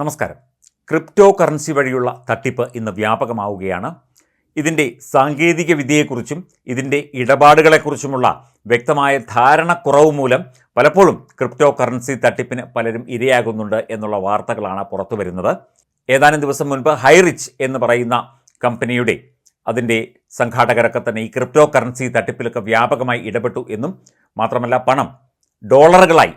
നമസ്കാരം. Crypto currency വഴിയുള്ള തട്ടിപ്പ് ഇന്ന് വ്യാപകമാവുകയാണ്. ഇതിന്റെ സാങ്കേതിക വിദ്യയെക്കുറിച്ചും ഇതിന്റെ ഇടപാടുകളെക്കുറിച്ചുമുള്ള വ്യക്തമായ ധാരണക്കുറവ് മൂലം പലപ്പോഴും ക്രിപ്റ്റോ കറൻസി തട്ടിപ്പിന് പലരും ഇരയാകുന്നുണ്ട് എന്നുള്ള വാർത്തകളാണ് പുറത്തു വരുന്നത്. ഏതാനും ദിവസം മുൻപ് ഹൈറിച്ച് എന്ന് പറയുന്ന കമ്പനിയുടെ അതിന്റെ സംഘാടകരൊക്കെ തന്നെ ഈ ക്രിപ്റ്റോ കറൻസി തട്ടിപ്പിലൊക്കെ വ്യാപകമായി ഇടപെട്ടു എന്നും മാത്രമല്ല പണം ഡോളറുകളായി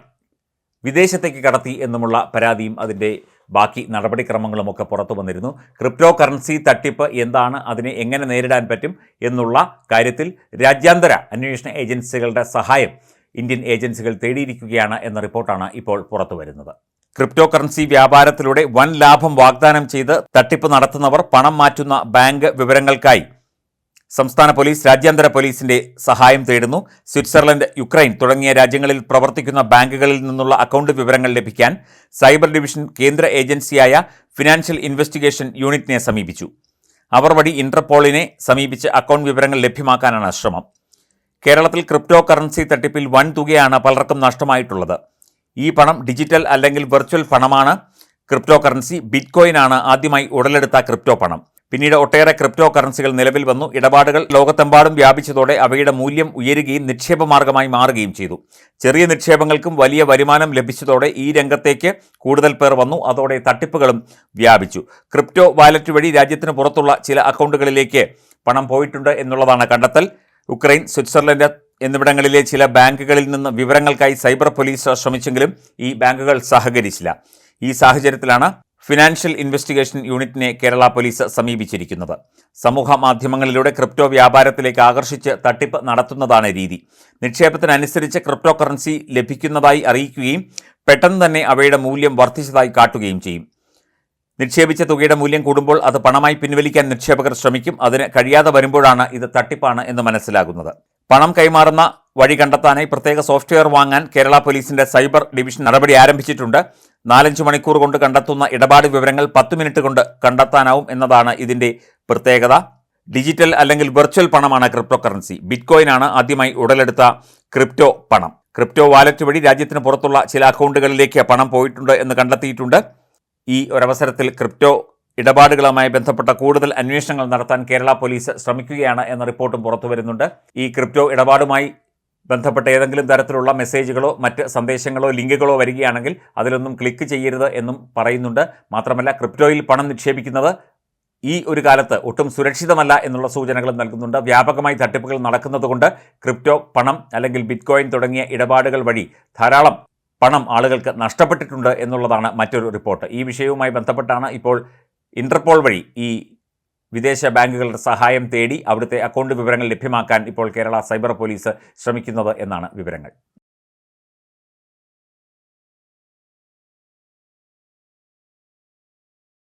വിദേശത്തേക്ക് കടത്തി എന്നുമുള്ള പരാതിയും അതിന്റെ ബാക്കി നടപടിക്രമങ്ങളുമൊക്കെ പുറത്തു വന്നിരുന്നു. ക്രിപ്റ്റോ കറൻസി തട്ടിപ്പ് എന്താണ്? അതിനെ എങ്ങനെ നേരിടാൻ പറ്റും? എന്നുള്ള കാര്യത്തിൽ രാജ്യാന്തര അന്വേഷണ ഏജൻസികളുടെ സഹായം ഇന്ത്യൻ ഏജൻസികൾ തേടിയിരിക്കുകയാണ് എന്ന റിപ്പോർട്ടാണ് ഇപ്പോൾ പുറത്തു വരുന്നത്. ക്രിപ്റ്റോ കറൻസി വ്യാപാരത്തിലൂടെ വൻ ലാഭം വാഗ്ദാനം ചെയ്ത് തട്ടിപ്പ് നടത്തുന്നവർ പണം മാറ്റുന്ന ബാങ്ക് വിവരങ്ങൾക്കായി സംസ്ഥാന പോലീസ് രാജ്യാന്തര പോലീസിന്റെ സഹായം തേടുന്നു. സ്വിറ്റ്സർലൻഡ് യുക്രൈൻ തുടങ്ങിയ രാജ്യങ്ങളിൽ പ്രവർത്തിക്കുന്ന ബാങ്കുകളിൽ നിന്നുള്ള അക്കൗണ്ട് വിവരങ്ങൾ ലഭിക്കാൻ സൈബർ ഡിവിഷൻ കേന്ദ്ര ഏജൻസിയായ ഫിനാൻഷ്യൽ ഇൻവെസ്റ്റിഗേഷൻ യൂണിറ്റിനെ സമീപിച്ചു. അവർ വഴി ഇന്റർപോളിനെ സമീപിച്ച് അക്കൗണ്ട് വിവരങ്ങൾ ലഭ്യമാക്കാനാണ് ശ്രമം. കേരളത്തിൽ ക്രിപ്റ്റോ കറൻസി തട്ടിപ്പിൽ വൻ തുകയാണ് പലർക്കും നഷ്ടമായിട്ടുള്ളത്. ഈ പണം ഡിജിറ്റൽ അല്ലെങ്കിൽ വെർച്വൽ പണമാണ്. ക്രിപ്റ്റോ കറൻസി ബിറ്റ്കോയിൻ ആണ് ആദ്യമായി ഉടലെടുത്ത ക്രിപ്റ്റോ പണം. പിന്നീട് ഒട്ടേറെ ക്രിപ്റ്റോ കറൻസികൾ നിലവിൽ വന്നു. ഇടപാടുകൾ ലോകത്തെമ്പാടും വ്യാപിച്ചതോടെ അവയുടെ മൂല്യം ഉയരുകയും നിക്ഷേപ മാർഗമായി മാറുകയും ചെയ്തു. ചെറിയ നിക്ഷേപങ്ങൾക്കും വലിയ വരുമാനം ലഭിച്ചതോടെ ഈ രംഗത്തേക്ക് കൂടുതൽ പേർ വന്നു. അതോടെ തട്ടിപ്പുകളും വ്യാപിച്ചു. ക്രിപ്റ്റോ വാലറ്റ് വഴി രാജ്യത്തിന് പുറത്തുള്ള ചില അക്കൗണ്ടുകളിലേക്ക് പണം പോയിട്ടുണ്ട് എന്നുള്ളതാണ് കണ്ടെത്തൽ. ഉക്രൈൻ സ്വിറ്റ്സർലൻഡ് എന്നിവിടങ്ങളിലെ ചില ബാങ്കുകളിൽ നിന്ന് വിവരങ്ങൾക്കായി സൈബർ പോലീസ് ശ്രമിച്ചെങ്കിലും ഈ ബാങ്കുകൾ സഹകരിച്ചില്ല. ഈ സാഹചര്യത്തിലാണ് ഫിനാൻഷ്യൽ ഇൻവെസ്റ്റിഗേഷൻ യൂണിറ്റിനെ കേരള പോലീസ് സമീപിച്ചിരിക്കുന്നത്. സമൂഹ മാധ്യമങ്ങളിലൂടെ ക്രിപ്റ്റോ വ്യാപാരത്തിലേക്ക് ആകർഷിച്ച് തട്ടിപ്പ് നടത്തുന്നതാണ് രീതി. നിക്ഷേപത്തിനനുസരിച്ച് ക്രിപ്റ്റോ കറൻസി ലഭിക്കുന്നതായി അറിയിക്കുകയും പെട്ടെന്ന് തന്നെ അവയുടെ മൂല്യം വർദ്ധിച്ചതായി കാട്ടുകയും ചെയ്യും. നിക്ഷേപിച്ച തുകയുടെ മൂല്യം കൂടുമ്പോൾ അത് പണമായി പിൻവലിക്കാൻ നിക്ഷേപകർ ശ്രമിക്കും. അതിന് കഴിയാതെ വരുമ്പോഴാണ് ഇത് തട്ടിപ്പാണ് എന്ന് മനസ്സിലാകുന്നത്. പണം കൈമാറുന്ന വഴി കണ്ടെത്താനായി പ്രത്യേക സോഫ്റ്റ്വെയർ വാങ്ങാൻ കേരള പോലീസിന്റെ സൈബർ ഡിവിഷൻ നടപടി ആരംഭിച്ചിട്ടുണ്ട്. നാലഞ്ച് മണിക്കൂർ കൊണ്ട് കണ്ടെത്തുന്ന ഇടപാട് വിവരങ്ങൾ പത്ത് മിനിറ്റ് കൊണ്ട് കണ്ടെത്താനാവും എന്നതാണ് ഇതിന്റെ പ്രത്യേകത. ഡിജിറ്റൽ അല്ലെങ്കിൽ വെർച്വൽ പണമാണ് ക്രിപ്റ്റോ കറൻസി ബിറ്റ്കോയിൻ ആണ് ആദ്യമായി ഉടലെടുത്ത ക്രിപ്റ്റോ പണം. ക്രിപ്റ്റോ വാലറ്റ് വഴി രാജ്യത്തിന് പുറത്തുള്ള ചില അക്കൗണ്ടുകളിലേക്ക് പണം പോയിട്ടുണ്ട് എന്ന് കണ്ടെത്തിയിട്ടുണ്ട്. ഈ ഒരവസരത്തിൽ ക്രിപ്റ്റോ ഇടപാടുകളുമായി ബന്ധപ്പെട്ട കൂടുതൽ അന്വേഷണങ്ങൾ നടത്താൻ കേരള പോലീസ് ശ്രമിക്കുകയാണ് എന്ന റിപ്പോർട്ടും പുറത്തുവരുന്നുണ്ട്. ഈ ക്രിപ്റ്റോ ഇടപാടുമായി ബന്ധപ്പെട്ട ഏതെങ്കിലും തരത്തിലുള്ള മെസ്സേജുകളോ മറ്റ് സന്ദേശങ്ങളോ ലിങ്കുകളോ വരികയാണെങ്കിൽ അതിലൊന്നും ക്ലിക്ക് ചെയ്യരുത് എന്നും പറയുന്നുണ്ട്. മാത്രമല്ല ക്രിപ്റ്റോയിൽ പണം നിക്ഷേപിക്കുന്നത് ഈ ഒരു കാലത്ത് ഒട്ടും സുരക്ഷിതമല്ല എന്നുള്ള സൂചനകളും നൽകുന്നുണ്ട്. വ്യാപകമായി തട്ടിപ്പുകൾ നടക്കുന്നതുകൊണ്ട് ക്രിപ്റ്റോ പണം അല്ലെങ്കിൽ ബിറ്റ്കോയിൻ തുടങ്ങിയ ഇടപാടുകൾ വഴി ധാരാളം പണം ആളുകൾക്ക് നഷ്ടപ്പെട്ടിട്ടുണ്ട് എന്നുള്ളതാണ് മറ്റൊരു റിപ്പോർട്ട്. ഈ വിഷയവുമായി ബന്ധപ്പെട്ടാണ് ഇപ്പോൾ ഇന്റർപോൾ വഴി ഈ വിദേശ ബാങ്കുകളുടെ സഹായം തേടി അവിടുത്തെ അക്കൗണ്ട് വിവരങ്ങൾ ലഭ്യമാക്കാൻ ഇപ്പോൾ കേരള സൈബർ പോലീസ് ശ്രമിക്കുന്നത് എന്നാണ് വിവരങ്ങൾ.